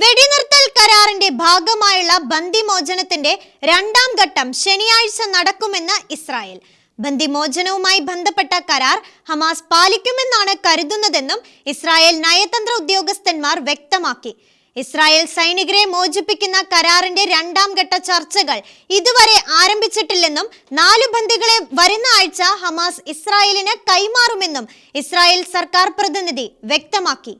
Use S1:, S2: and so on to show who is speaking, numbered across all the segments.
S1: വെടിനിർത്തൽ കരാറിന്റെ ഭാഗമായുള്ള ബന്ദിമോചനത്തിന്റെ രണ്ടാം ഘട്ടം ശനിയാഴ്ച നടക്കുമെന്ന് ഇസ്രായേൽ. ബന്ദിമോചനവുമായി ബന്ധപ്പെട്ട കരാർ ഹമാസ് പാലിക്കുമെന്നാണ് കരുതുന്നതെന്നും ഇസ്രായേൽ നയതന്ത്ര ഉദ്യോഗസ്ഥന്മാർ വ്യക്തമാക്കി. ഇസ്രായേൽ സൈനികരെ മോചിപ്പിക്കുന്ന കരാറിന്റെ രണ്ടാം ഘട്ട ചർച്ചകൾ ഇതുവരെ ആരംഭിച്ചിട്ടില്ലെന്നും നാലു ബന്ദികളെ വരുന്ന ആഴ്ച ഹമാസ് ഇസ്രായേലിന് കൈമാറുമെന്നും ഇസ്രായേൽ സർക്കാർ പ്രതിനിധി വ്യക്തമാക്കി.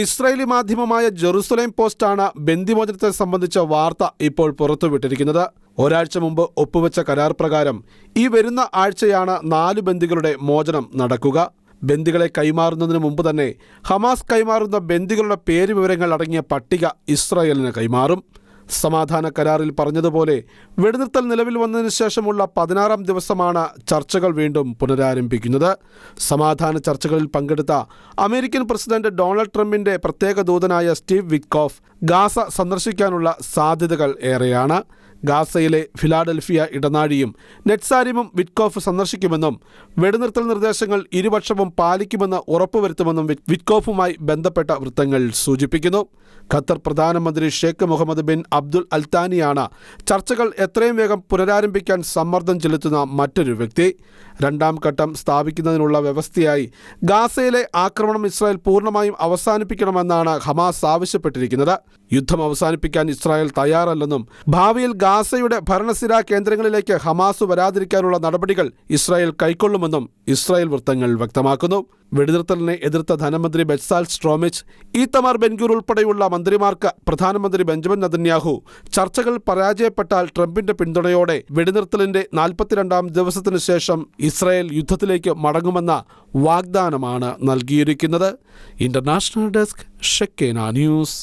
S2: ഇസ്രായേലി മാധ്യമമായ ജെറുസലേം പോസ്റ്റാണ് ബന്ദിമോചനത്തെ സംബന്ധിച്ച വാർത്ത ഇപ്പോൾ പുറത്തുവിട്ടിരിക്കുന്നത്. ഒരാഴ്ച മുമ്പ് ഒപ്പുവെച്ച കരാർ പ്രകാരം ഈ വരുന്ന ആഴ്ചയാണ് നാല് ബന്ദികളുടെ മോചനം നടക്കുക. ബന്ദികളെ കൈമാറുന്നതിന് മുമ്പ് തന്നെ ഹമാസ് കൈമാറുന്ന ബന്ദികളുടെ പേര് വിവരങ്ങൾ അടങ്ങിയ പട്ടിക ഇസ്രായേലിന് കൈമാറും. സമാധാന കരാറിൽ പറഞ്ഞതുപോലെ വെടിനിർത്തൽ നിലവിൽ വന്നതിന് ശേഷമുള്ള പതിനാറാം ദിവസമാണ് ചർച്ചകൾ വീണ്ടും പുനരാരംഭിക്കുന്നത്. സമാധാന ചർച്ചകളിൽ പങ്കെടുത്ത അമേരിക്കൻ പ്രസിഡന്റ് ഡൊണാൾഡ് ട്രംപിന്റെ പ്രത്യേക ദൂതനായ സ്റ്റീവ് വിക്കോഫ് ഗാസ സന്ദർശിക്കാനുള്ള സാധ്യതകൾ ഏറെയാണ്. ഗാസയിലെ ഫിലാഡൽഫിയ ഇടനാഴിയും നെറ്റ്സാരിമും വിറ്റ്കോഫ് സന്ദർശിക്കുമെന്നും വെടിനിർത്തൽ നിർദ്ദേശങ്ങൾ ഇരുപക്ഷവും പാലിക്കുമെന്ന് ഉറപ്പുവരുത്തുമെന്നും വിറ്റ്- വിറ്റ്കോഫുമായി ബന്ധപ്പെട്ട വൃത്തങ്ങൾ സൂചിപ്പിക്കുന്നു. ഖത്തർ പ്രധാനമന്ത്രി ഷെയ്ഖ് മുഹമ്മദ് ബിൻ അബ്ദുൽ അൽത്താനിയാണ് ചർച്ചകൾ എത്രയും വേഗം പുനരാരംഭിക്കാൻ സമ്മർദ്ദം ചെലുത്തുന്ന മറ്റൊരു വ്യക്തി. രണ്ടാം ഘട്ടം സ്ഥാപിക്കുന്നതിനുള്ള വ്യവസ്ഥയായി ഗാസയിലെ ആക്രമണം ഇസ്രായേൽ പൂർണമായും അവസാനിപ്പിക്കണമെന്നാണ് ഹമാസ് ആവശ്യപ്പെട്ടിരിക്കുന്നത്. യുദ്ധം അവസാനിപ്പിക്കാൻ ഇസ്രായേൽ തയ്യാറല്ലെന്നും ഭാവിയിൽ ഗാസയുടെ ഭരണസിരാ കേന്ദ്രങ്ങളിലേക്ക് ഹമാസ് വരാതിരിക്കാനുള്ള നടപടികൾ ഇസ്രായേൽ കൈക്കൊള്ളുമെന്നും ഇസ്രായേൽ വൃത്തങ്ങൾ വ്യക്തമാക്കുന്നു. വെടിനിർത്തലിനെ എതിർത്ത ധനമന്ത്രി ബെറ്റ്സാൽ സ്ട്രോമിച്ച് ഈത്തമാർ ബെൻഗൂർ ഉൾപ്പെടെയുള്ള മന്ത്രിമാർക്ക് പ്രധാനമന്ത്രി ബെഞ്ചമിൻ നദന്യാഹു ചർച്ചകൾ പരാജയപ്പെട്ടാൽ ട്രംപിന്റെ പിന്തുണയോടെ വെടിനിർത്തലിന്റെ നാൽപ്പത്തിരണ്ടാം ദിവസത്തിനു ശേഷം ഇസ്രായേൽ യുദ്ധത്തിലേക്ക് മടങ്ങുമെന്ന വാഗ്ദാനമാണ് നൽകിയിരിക്കുന്നത്. ഇന്റർനാഷണൽ ഡെസ്ക് ഷെക്കേന ന്യൂസ്.